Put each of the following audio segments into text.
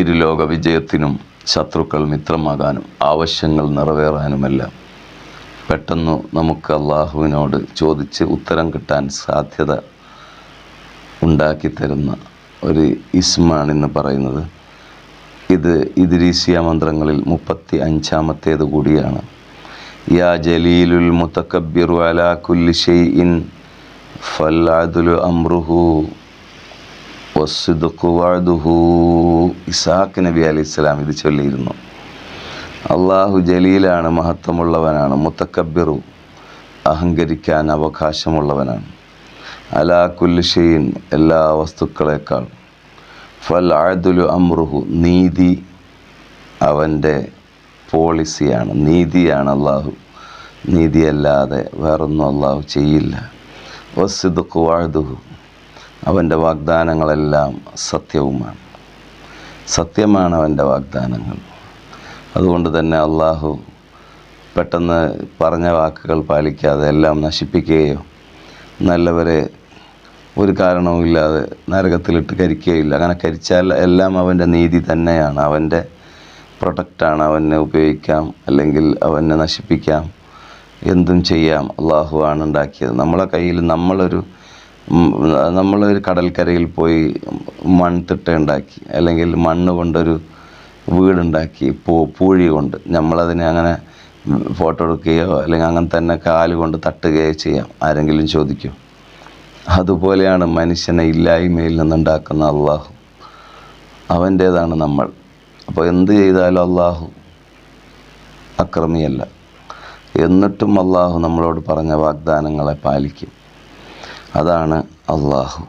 ഇരുലോക വിജയത്തിനും ശത്രുക്കൾ മിത്രമാകാനും ആവശ്യങ്ങൾ നിറവേറാനുമെല്ലാം പെട്ടെന്ന് നമുക്ക് അള്ളാഹുവിനോട് ചോദിച്ച് ഉത്തരം കിട്ടാൻ സാധ്യത ഉണ്ടാക്കി തരുന്ന ഒരു ഇസ്മാണെന്ന് പറയുന്നത്. ഇത് ഇദ്രീസിയ മന്ത്രങ്ങളിൽ മുപ്പത്തി അഞ്ചാമത്തേത് കൂടിയാണ്. യാ ജലീലുൽ മുത്തക്കബിറു അലാ കുല്ലി ഷെയ്ഇൻ ഫല്ലാദുലു അമ്രുഹു ഇസാഖ് നബി അലി ഇസ്ലാം ഇത് ചൊല്ലിയിരുന്നു. അള്ളാഹു ജലീലാണ് മഹത്വമുള്ളവനാണ് മുത്തക്കബിറു അഹങ്കരിക്കാൻ അവകാശമുള്ളവനാണ്. അലാ കുല്ലിഷീൻ എല്ലാ വസ്തുക്കളെക്കാൾ. ഫൽ ആദുലു അമ്രുഹു നീതി അവന്റെ പോളിസിയാണ് നീതിയാണ് അള്ളാഹു നീതിയല്ലാതെ വേറൊന്നും അള്ളാഹു ചെയ്യില്ല. വസ്തുദുഖു വാഴുതുഹു അവന്റെ വാഗ്ദാനങ്ങളെല്ലാം സത്യവുമാണ്. സത്യമാണ് അവന്റെ വാഗ്ദാനങ്ങൾ. അതുകൊണ്ട് തന്നെ അള്ളാഹു പെട്ടെന്ന് പറഞ്ഞ വാക്കുകൾ പാലിക്കാതെ എല്ലാം നശിപ്പിക്കുകയോ നല്ലവരെ ഒരു കാരണവുമില്ലാതെ നരകത്തിലിട്ട് കരിക്കുകയില്ല അങ്ങനെ കരിച്ചാൽ എല്ലാം അവന്റെ നീതി തന്നെയാണ്. അവന്റെ പ്രൊട്ടക്റ്റാണ് അവനെ ഉപയോഗിക്കാം. അല്ലെങ്കിൽ അവനെ നശിപ്പിക്കാം. എന്തും ചെയ്യാം. അള്ളാഹു ആണ് ഉണ്ടാക്കിയത്. നമ്മളെ കയ്യിൽ നമ്മളൊരു നമ്മളൊരു കടൽക്കരയിൽ പോയി മൺതിട്ട ഉണ്ടാക്കി അല്ലെങ്കിൽ മണ്ണ് കൊണ്ടൊരു വീടുണ്ടാക്കി പൂ പൂഴി കൊണ്ട് നമ്മളതിനെ അങ്ങനെ ഫോട്ടോ എടുക്കുകയോ അല്ലെങ്കിൽ അങ്ങനെ തന്നെ കാൽ കൊണ്ട് തട്ടുകയോ ചെയ്യാം. ആരെങ്കിലും ചോദിക്കും. അതുപോലെയാണ് മനുഷ്യനെ ഇല്ലായ്മയിൽ നിന്നുണ്ടാക്കുന്ന അള്ളാഹു അവന്റേതാണ് നമ്മൾ. അപ്പോൾ എന്ത് ചെയ്താലും അള്ളാഹു അക്രമിയല്ല. എന്നിട്ടും അള്ളാഹു നമ്മളോട് പറഞ്ഞ വാഗ്ദാനങ്ങളെ പാലിക്കും. അതാണ് അള്ളാഹു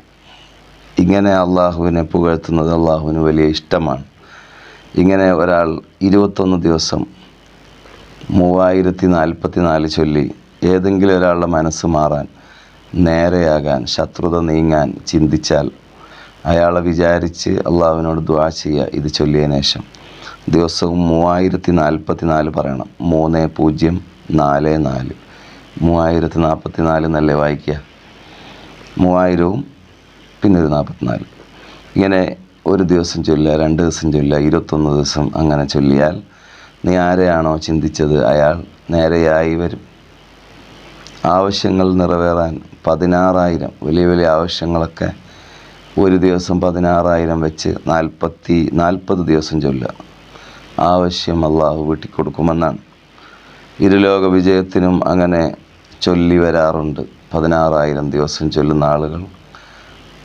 ഇങ്ങനെ അള്ളാഹുവിനെ പുകഴ്ത്തുന്നത് അള്ളാഹുവിന് വലിയ ഇഷ്ടമാണ്. ഇങ്ങനെ ഒരാൾ ഇരുപത്തൊന്ന് ദിവസം മൂവായിരത്തി നാൽപ്പത്തി നാല് ചൊല്ലി ഏതെങ്കിലും ഒരാളുടെ മനസ്സ് മാറാൻ നേരെയാകാൻ ശത്രുത നീങ്ങാൻ ചിന്തിച്ചാൽ അയാളെ വിചാരിച്ച് അള്ളാഹുവിനോട് ദ്വാ ചെയ്യുക ഇത് ചൊല്ലിയ ശേഷം. ദിവസവും മൂവായിരത്തി നാൽപ്പത്തി നാല് പറയണം. മൂന്ന് പൂജ്യം നാല് നാല്. മൂവായിരത്തി നാൽപ്പത്തി നാല് എന്നല്ലേ വായിക്കുക? മൂവായിരവും പിന്നെ ഒരു നാൽപ്പത്തിനാല് ഇങ്ങനെ ഒരു ദിവസം ചൊല്ലുക രണ്ട് ദിവസം ചൊല്ലുക ഇരുപത്തൊന്ന് ദിവസം അങ്ങനെ ചൊല്ലിയാൽ നീ ആരെയാണോ ചിന്തിച്ചത്? അയാൾ നേരെയായി വരും. ആവശ്യങ്ങൾ നിറവേറാൻ പതിനാറായിരം വലിയ വലിയ ആവശ്യങ്ങളൊക്കെ ഒരു ദിവസം പതിനാറായിരം വെച്ച് നാൽപ്പത്തി നാൽപ്പത് ദിവസം ചൊല്ലുക. ആവശ്യം അള്ളാഹു വീട്ടിക്കൊടുക്കുമെന്നാണ്. ഇരുലോക വിജയത്തിനും അങ്ങനെ ചൊല്ലി വരാറുണ്ട്. പതിനാറായിരം ദിവസം ചൊല്ലുന്ന ആളുകൾ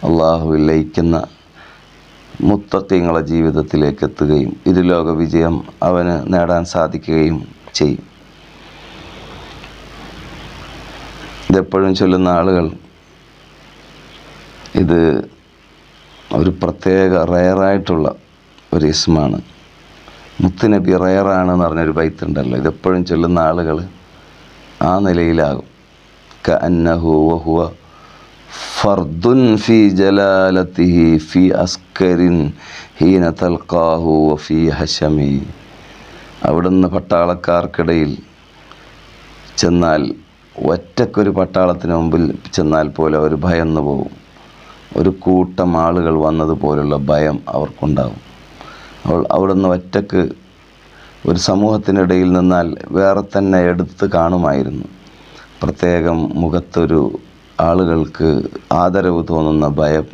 അള്ളാഹുവിൽ ലയിക്കുന്ന മുത്തത്തിങ്ങളെ ജീവിതത്തിലേക്ക് എത്തുകയും ഇരുലോക വിജയം അവന് നേടാൻ സാധിക്കുകയും ചെയ്യും. ഇതെപ്പോഴും ചൊല്ലുന്ന ആളുകൾ ഇത് ഒരു പ്രത്യേക റയറായിട്ടുള്ള ഒരു ഇസ്മാണ്. മുത്തുനബി റയറാണെന്ന് പറഞ്ഞൊരു ബൈത്തുണ്ടല്ലോ. ഇതെപ്പോഴും ചൊല്ലുന്ന ആളുകൾ ആ നിലയിലാകും. ക وهو ഫർദുൻ ഫി ജലാലത്തിഹി ഫി അസ്കരിൻ ഹീന തൽക്കാഹു ഫി ഹഷമി അവിടുന്ന് പട്ടാളക്കാർക്കിടയിൽ ചെന്നാൽ ഒറ്റക്കൊരു പട്ടാളത്തിന് മുമ്പിൽ ചെന്നാൽ പോലെ അവർ ഭയന്നു പോകും ഒരു കൂട്ടം ആളുകൾ വന്നതുപോലുള്ള ഭയം അവർക്കുണ്ടാകും അവൾ അവിടുന്ന് ഒറ്റയ്ക്ക് ഒരു സമൂഹത്തിനിടയിൽ നിന്നാൽ വേറെ തന്നെ എടുത്ത് കാണുമായിരുന്നു. പ്രത്യേകം മുഖത്തൊരു ആളുകൾക്ക് ആദരവ് തോന്നുന്ന ഭയം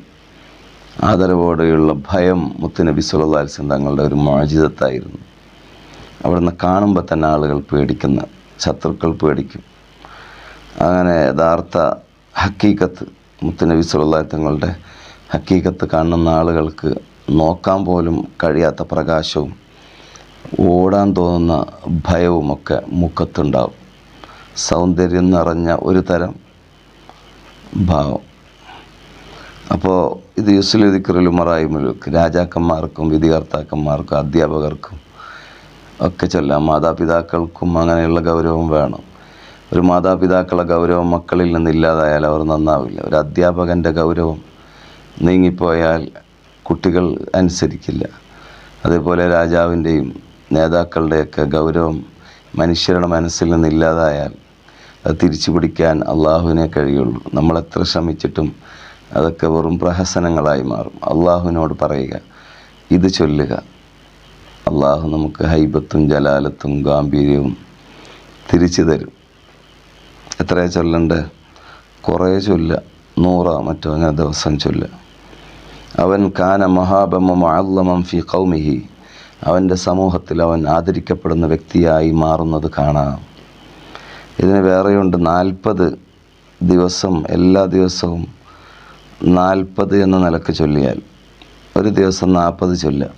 ആദരവോടെയുള്ള ഭയം മുത്തുനബി സുല്ലാസ്ലം തങ്ങളുടെ ഒരു മോചിതത്തായിരുന്നു. അവിടുന്ന് കാണുമ്പോൾ തന്നെ ആളുകൾ പേടിക്കുന്ന ശത്രുക്കൾ പേടിക്കും. അങ്ങനെ യഥാർത്ഥ ഹക്കീക്കത്ത് മുത്തുനബി സുല്ലാ തങ്ങളുടെ ഹക്കീക്കത്ത് കാണുന്ന ആളുകൾക്ക് നോക്കാൻ പോലും കഴിയാത്ത പ്രകാശവും ഓടാൻ തോന്നുന്ന ഭയവുമൊക്കെ മുഖത്തുണ്ടാവും. സൗന്ദര്യം നിറഞ്ഞ ഒരു തരം ഭാവം. അപ്പോൾ ഇത് യുസ്ലുദിക്കറുലുമറായി മുലുക്ക് രാജാക്കന്മാർക്കും വിധികർത്താക്കന്മാർക്കും അധ്യാപകർക്കും ഒക്കെ ചൊല്ലാം മാതാപിതാക്കൾക്കും അങ്ങനെയുള്ള ഗൗരവം വേണം. ഒരു മാതാപിതാക്കളുടെ ഗൗരവം മക്കളിൽ നിന്നില്ലാതായാൽ അവർ നന്നാവില്ല. ഒരു അധ്യാപകന്റെ ഗൗരവം നീങ്ങിപ്പോയാൽ കുട്ടികൾ അനുസരിക്കില്ല. അതേപോലെ രാജാവിന്റെയും നേതാക്കളുടെയൊക്കെ ഗൗരവം മനുഷ്യരുടെ മനസ്സിൽ നിന്നില്ലാതായാൽ തിരിച്ചു പിടിക്കാൻ അള്ളാഹുവിനെ കഴിയുള്ളൂ. നമ്മളെത്ര ശ്രമിച്ചിട്ടും അതൊക്കെ വെറും പ്രഹസനങ്ങളായി മാറും. അള്ളാഹുവിനോട് പറയുക ഇത് ചൊല്ലുക. അള്ളാഹു നമുക്ക് ഹൈബത്തും ജലാലത്തും ഗാംഭീര്യവും തിരിച്ചു തരും. എത്രയാ ചൊല്ലണ്ട് കുറേ ചൊല്ല നൂറാ മറ്റോ അങ്ങനെ ദിവസം ചൊല്ല അവൻ കാന മഹാബമം അള്ളമം ഫി കൗമിഹി അവന്റെ സമൂഹത്തിൽ അവൻ ആദരിക്കപ്പെടുന്ന വ്യക്തിയായി മാറുന്നത് കാണാം. ഇതിന് വേറെയുണ്ട്. നാൽപ്പത് ദിവസം എല്ലാ ദിവസവും നാൽപ്പത് എന്ന നിലയ്ക്ക് ചൊല്ലിയാൽ ഒരു ദിവസം നാൽപ്പത് ചൊല്ല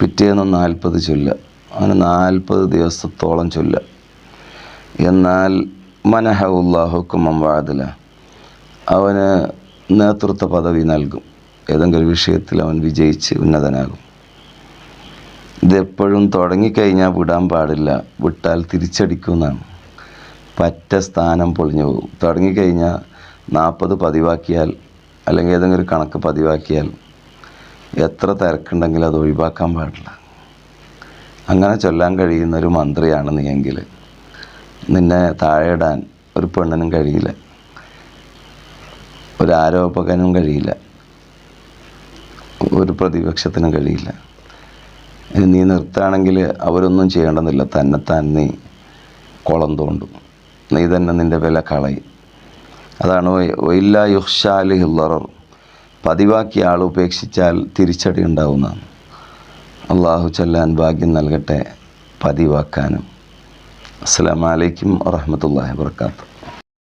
പിറ്റേന്ന് നാൽപ്പത് ചൊല്ല അങ്ങനെ നാൽപ്പത് ദിവസത്തോളം ചൊല്ല എന്നാൽ മനഹ മനഹുല്ലാഹുക്കും വാതില അവന് നേതൃത്വ പദവി നൽകും. ഏതെങ്കിലും വിഷയത്തിൽ അവൻ വിജയിച്ച് ഉന്നതനാകും. ഇതെപ്പോഴും തുടങ്ങിക്കഴിഞ്ഞാൽ വിടാൻ പാടില്ല. വിട്ടാൽ തിരിച്ചടിക്കുമെന്നാണ്. പറ്റ സ്ഥാനം പൊളിഞ്ഞു പോകും. തുടങ്ങിക്കഴിഞ്ഞാൽ നാൽപ്പത് പതിവാക്കിയാൽ അല്ലെങ്കിൽ ഏതെങ്കിലും ഒരു കണക്ക് പതിവാക്കിയാൽ എത്ര തിരക്കുണ്ടെങ്കിലും അത് ഒഴിവാക്കാൻ പാടില്ല. അങ്ങനെ ചൊല്ലാൻ കഴിയുന്ന ഒരു മന്ത്രിയാണ് നീ എങ്കിൽ. നിന്നെ താഴെയിടാൻ ഒരു പെണ്ണിനും കഴിയില്ല. ഒരു ആരോപകനും കഴിയില്ല. ഒരു പ്രതിപക്ഷത്തിനും കഴിയില്ല. നീ നിർത്തുകയാണെങ്കിൽ അവരൊന്നും ചെയ്യേണ്ടെന്നില്ല തന്നെത്താൻ നീ കുളം തോണ്ടും. നീ തന്നെ നിന്റെ വില കളയും. അതാണ് ഒയില്ല യുഹ്ഷാലി ഹില്ലറർ പതിവാക്കിയ ആൾ ഉപേക്ഷിച്ചാൽ തിരിച്ചടി ഉണ്ടാവുന്നതാണ്. അള്ളാഹു ചൊല്ലാൻ ഭാഗ്യം നൽകട്ടെ പതിവാക്കാനും. അസ്സാം വലൈക്കും വാഹമത്തല്ലാ വാത്തു